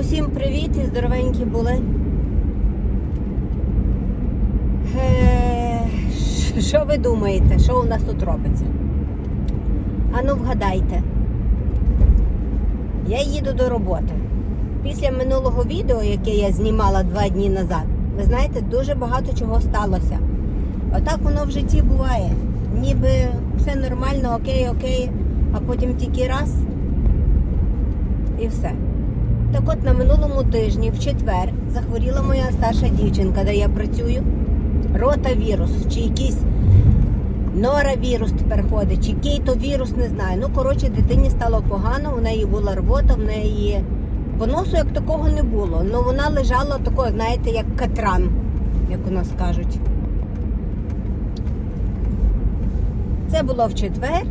Усім привіт і здоровенькі були. Е, Що ви думаєте, що у нас тут робиться? Ану вгадайте. Я їду до роботи. Після минулого відео, яке я знімала два дні назад, ви знаєте, дуже багато чого сталося. Отак воно в житті буває. Ніби все нормально, окей, окей, а потім тільки раз і все. Так от на минулому тижні, в четвер, захворіла моя старша дівчинка, де я працюю. Ротавірус, чи якийсь норавірус тепер ходить, чи кейто вірус, не знаю. Ну, коротше, дитині стало погано, у неї була рвота, в неї поносу як такого не було. Ну вона лежала такою, знаєте, як катран, як у нас кажуть. Це було в четвер.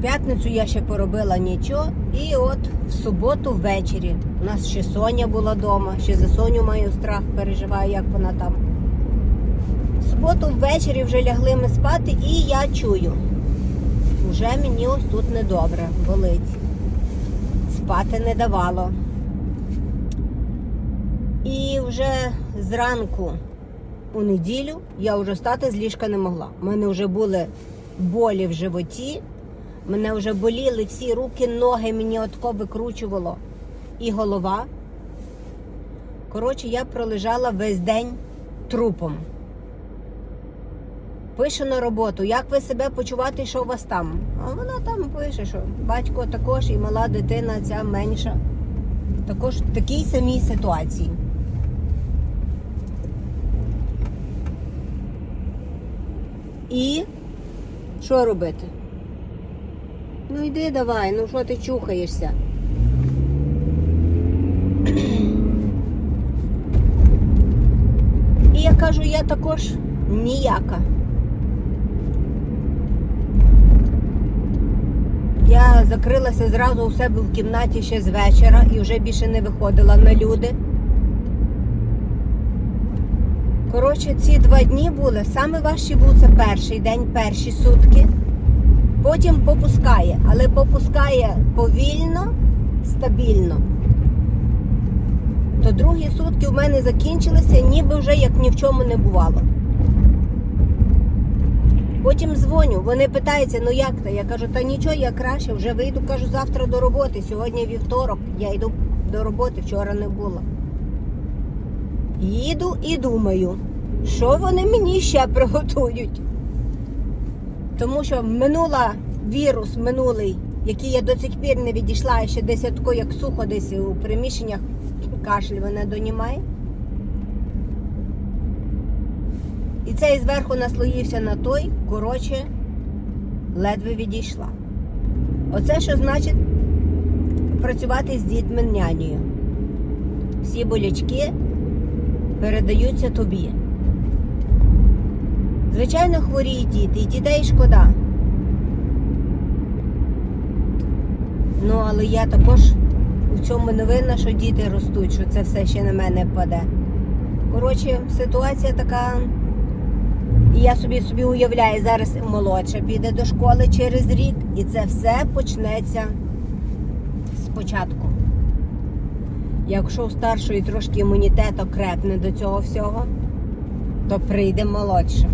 П'ятницю я ще поробила нічого. І от в суботу ввечері. У нас ще Соня була вдома, ще за Соню маю страх, переживаю, як вона там. В суботу ввечері вже лягли ми спати, і я чую. Уже мені ось тут недобре, болить. Спати не давало. І вже зранку у неділю я вже стати з ліжка не могла. У мене вже були болі в животі. Мене вже боліли всі руки, ноги, мені отко викручувало і голова. Коротше, я пролежала весь день трупом. Пише на роботу, як ви себе почуваєте, що у вас там? А вона там пише, що батько також і мала дитина, ця менша. Також в такій самій ситуації. І що робити? Ну йди давай, ну що ти чухаєшся? І я кажу, я також ніяка. Я закрилася зразу у себе в кімнаті ще з вечора і вже більше не виходила на люди. Коротше, ці два дні були. Саме важчі був це перший день, перші сутки. Потім попускає, але попускає повільно, стабільно. То другі сутки в мене закінчилися, ніби вже як ні в чому не бувало. Потім дзвоню, вони питаються, ну як то? Я кажу, та нічого, я краще, вже вийду, кажу, завтра до роботи. Сьогодні вівторок, я йду до роботи, вчора не було. Їду і думаю, що вони мені ще приготують. Тому що минула вірус минулий, який я до цих пір не відійшла, ще десь тако, як сухо десь у приміщеннях кашель мене донімає. І цей зверху наслоївся на той, коротше, ледве відійшла. Оце що значить працювати з дітьми нянею. Всі болячки передаються тобі. Звичайно, хворіють діти, і дітей шкода. Ну, але я також у цьому не винна, що діти ростуть, що це все ще на мене паде. Коротше, ситуація така. І я собі собі уявляю, зараз молодша піде до школи через рік, і це все почнеться спочатку. Якщо у старшої трошки імунітет окрепне до цього всього, то прийде молодша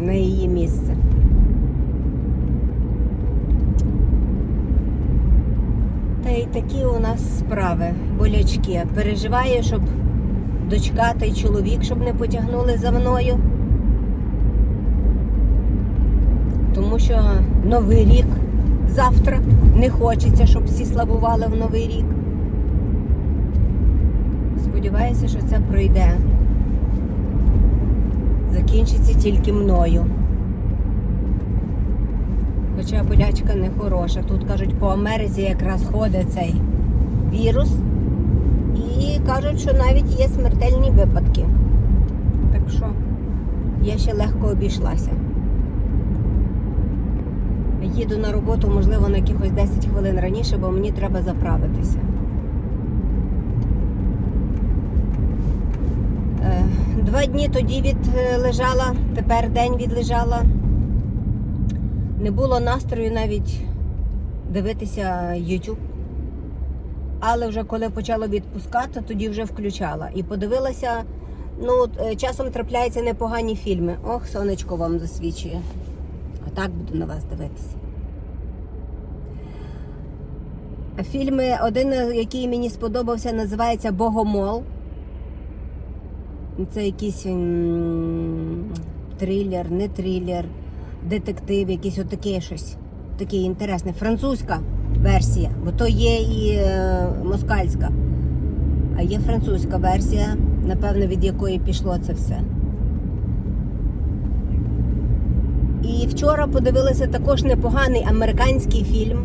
на її місце. Та й такі у нас справи, болячки. Переживаю, щоб дочка та й чоловік, щоб не потягнули за мною. Тому що Новий рік завтра не хочеться, щоб всі слабували в Новий рік. Сподіваюся, що це пройде. Закінчиться тільки мною. Хоча болячка не хороша. Тут кажуть, по Америці якраз ходить цей вірус. І кажуть, що навіть є смертельні випадки. Так що я ще легко обійшлася. Їду на роботу, можливо, на якихось 10 хвилин раніше, бо мені треба заправитися. Е, Два дні тоді відлежала, тепер день відлежала. Не було настрою навіть дивитися YouTube. Але вже коли почало відпускати, тоді вже включала. І подивилася, ну, е, часом трапляються непогані фільми. Ох, сонечко вам засвічує. А так буду на вас дивитися. Фільми, один, який мені сподобався, називається Богомол. Це якийсь трилер, не трилер, детектив, якийсь отаке щось. Таке інтересне. Французька версія, бо то є і е, москальська. А є французька версія, напевно, від якої пішло це все. І вчора подивилися також непоганий американський фільм,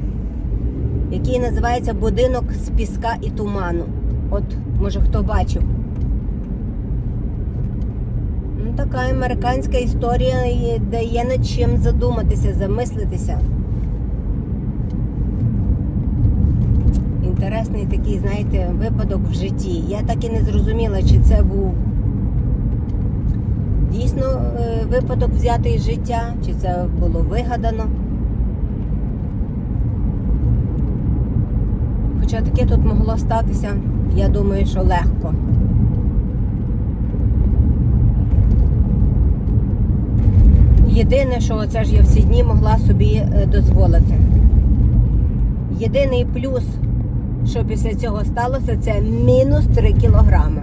який називається Будинок з піска і туману. От, може, хто бачив. Така американська історія, де є над чим задуматися, замислитися. Інтересний такий, знаєте, випадок в житті. Я так і не зрозуміла, чи це був дійсно е, випадок взятий з життя, чи це було вигадано. Хоча таке тут могло статися, я думаю, що легко. Єдине, що це ж я всі дні могла собі е, дозволити. Єдиний плюс, що після цього сталося, це мінус 3 кілограми.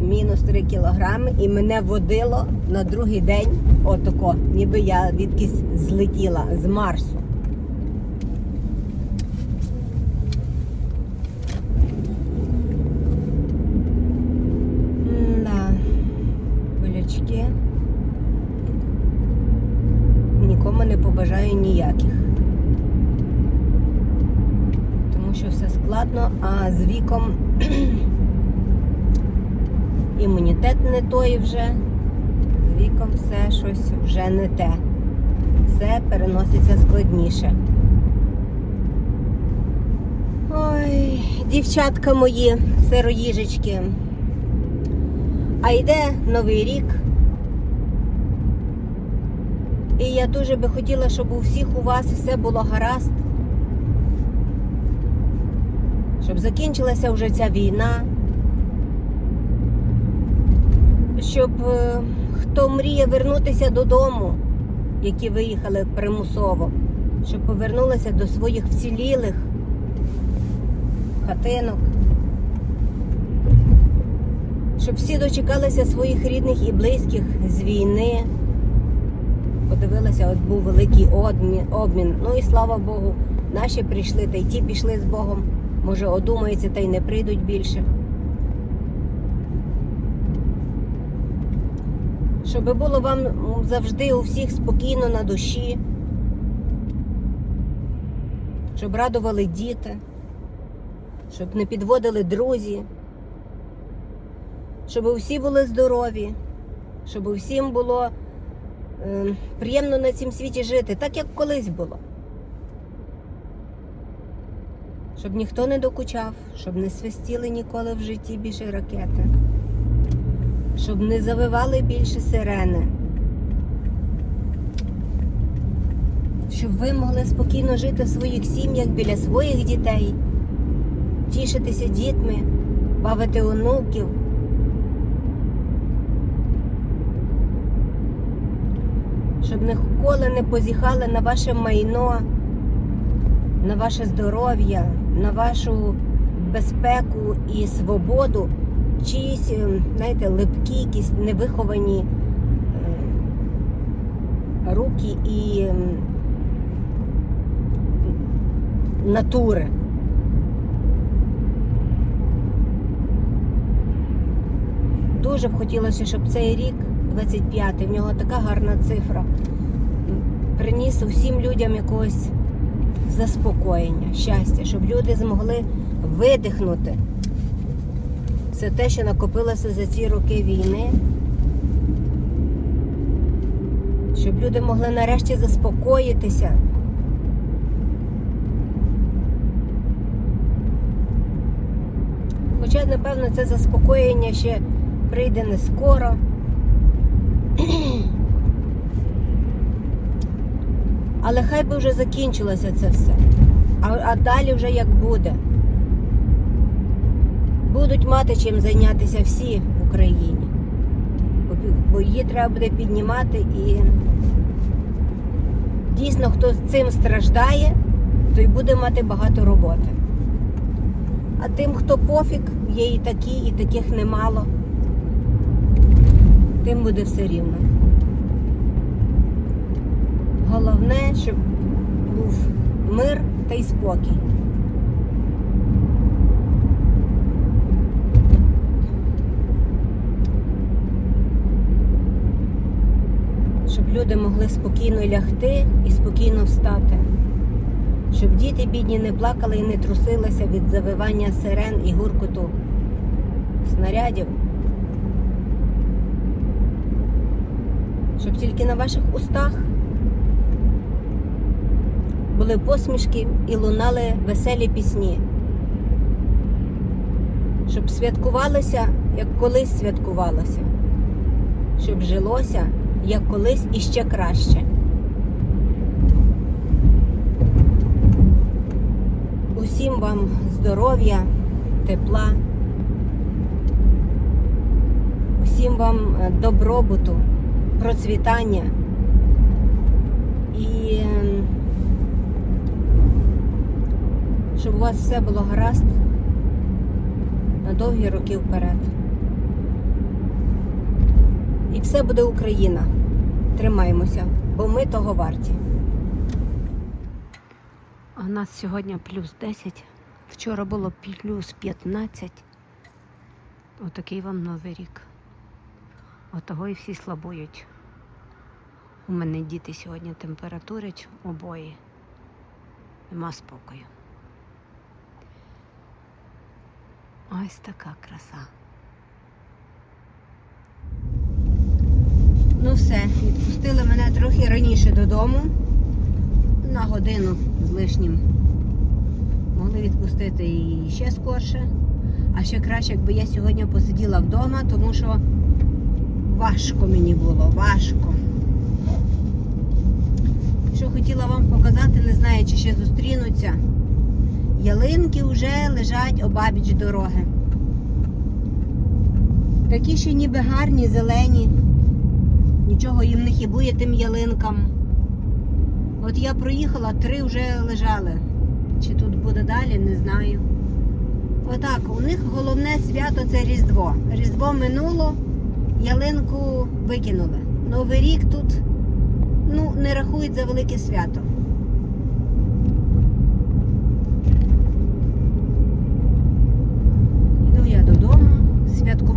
Мінус 3 кілограми і мене водило на другий день отако, ніби я відкись злетіла з Марсу. Да. Болячки. Нікому не побажаю ніяких. Тому що все складно, з віком імунітет не той вже. З віком все щось вже не те. Все переноситься складніше. Ой, дівчатка мої, сироїжечки. А йде новий рік. І я дуже би хотіла, щоб у всіх у вас все було гаразд. Щоб закінчилася вже ця війна. Щоб е, хто мріє вернутися додому, які виїхали примусово, щоб повернулися до своїх вцілілих хатинок щоб всі дочекалися своїх рідних і близьких з війни. Подивилася, от був великий обмін, обмін. Ну і слава Богу, наші прийшли, та й ті пішли з Богом. Може, одумаються та й не прийдуть більше. Щоб було вам завжди у всіх спокійно на душі, щоб радували діти, щоб не підводили друзі щоб усі були здорові, щоб усім було е, приємно на цім світі жити, так як колись було. Щоб ніхто не докучав, щоб не свистіли ніколи в житті більше ракети, щоб не завивали більше сирени. Щоб ви могли спокійно жити в своїх сім'ях біля своїх дітей, тішитися дітьми, бавити онуків. щоб ніколи не позіхали на ваше майно, на ваше здоров'я, на вашу безпеку і свободу, чиїсь, е, знаєте, липкі, якісь невиховані е, руки і натури. Дуже б хотілося, щоб цей рік 25-й, в нього така гарна цифра. Приніс усім людям якогось заспокоєння, щастя, щоб люди змогли видихнути все те, що накопилося за ці роки війни. Щоб люди могли нарешті заспокоїтися. Хоча, напевно, це заспокоєння ще прийде не скоро. Але хай би вже закінчилося це все. А, а далі вже як буде. Будуть мати чим зайнятися всі в Україні. Бо, її треба буде піднімати і дійсно хто з цим страждає, той буде мати багато роботи. А тим, хто пофіг, є і такі, і таких немало, тим буде все рівно. Головне, щоб був мир та й спокій. Щоб люди могли спокійно лягти і спокійно встати. Щоб діти бідні не плакали і не трусилися від завивання сирен і гуркоту снарядів. Щоб тільки на ваших устах були посмішки і лунали веселі пісні. Щоб святкувалося, як колись святкувалося. Щоб жилося, як колись іще краще. Усім вам здоров'я, тепла, усім вам е, добробуту, процвітання і щоб у вас все було гаразд на довгі роки вперед. І все буде Україна. Тримаємося, бо ми того варті. У нас сьогодні плюс 10. Вчора було плюс 15. Отакий вам новий рік. Отого і всі слабують. У мене діти сьогодні температурять обоє. Нема спокою. Ось така краса. Ну все, відпустили мене трохи раніше додому. На годину з лишнім. Могли відпустити і ще скорше. А ще краще, якби я сьогодні посиділа вдома, тому що важко мені було, важко. Що хотіла вам показати, не знаю, чи ще зустрінуться. Ялинки вже лежать обабіч дороги. Такі ще ніби гарні, зелені. Нічого їм не хібує тим ялинкам. От я проїхала, три вже лежали. Чи тут буде далі, не знаю. Отак, у них головне свято це Різдво. Різдво минуло, ялинку викинули. Новий рік тут ну, не рахують за велике свято. Іду я додому.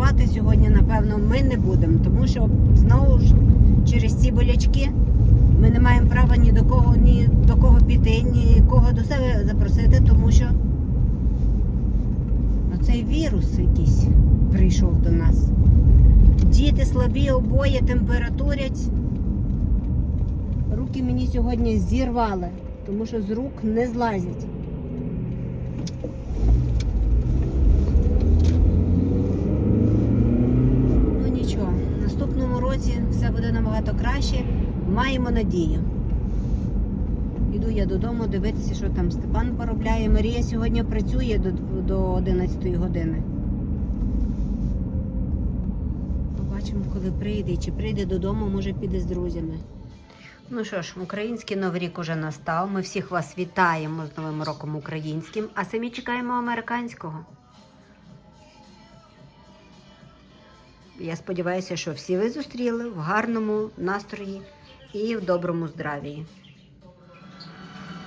Святкувати сьогодні, напевно, ми не будемо, тому що знову ж через ці болячки ми не маємо права ні до кого, ні до кого піти, ні кого до себе запросити, тому що оцей вірус якийсь прийшов до нас. Діти слабі обоє температурять. Руки мені сьогодні зірвали, тому що з рук не злазять. Ну нічого, в наступному році все буде набагато краще. Маємо надію. Іду я додому дивитися, що там Степан поробляє. Марія сьогодні працює до, до 11 години. Побачимо, коли прийде. Чи прийде додому, може піде з друзями. Ну що ж, український новий рік уже настав. Ми всіх вас вітаємо з Новим роком українським, а самі чекаємо американського. Я сподіваюся, що всі ви зустріли в гарному настрої і в доброму здравії.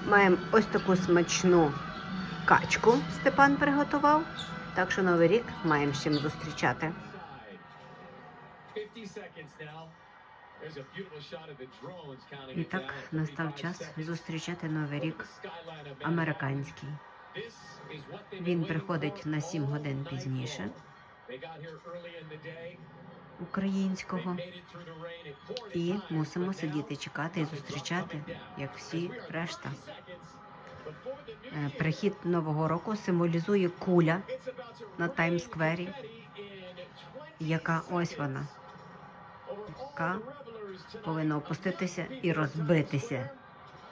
Маємо ось таку смачну качку Степан приготував. Так що новий рік маємо з чим зустрічати. 50 seconds now. There's a beautiful shot of the drones counting І так настав час зустрічати новий рік американський. Він приходить на 7 годин пізніше українського. І мусимо сидіти, чекати і зустрічати, як всі решта. Е, Прихід нового року символізує куля, на Таймс-сквері, яка ось вона яка повинна опуститися і розбитися.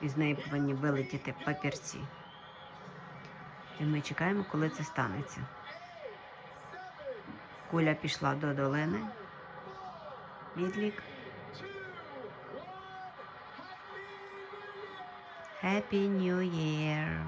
І з неї повинні вилетіти папірці. І ми чекаємо, коли це станеться. Куля пішла до долини. Відлік. Happy New Year!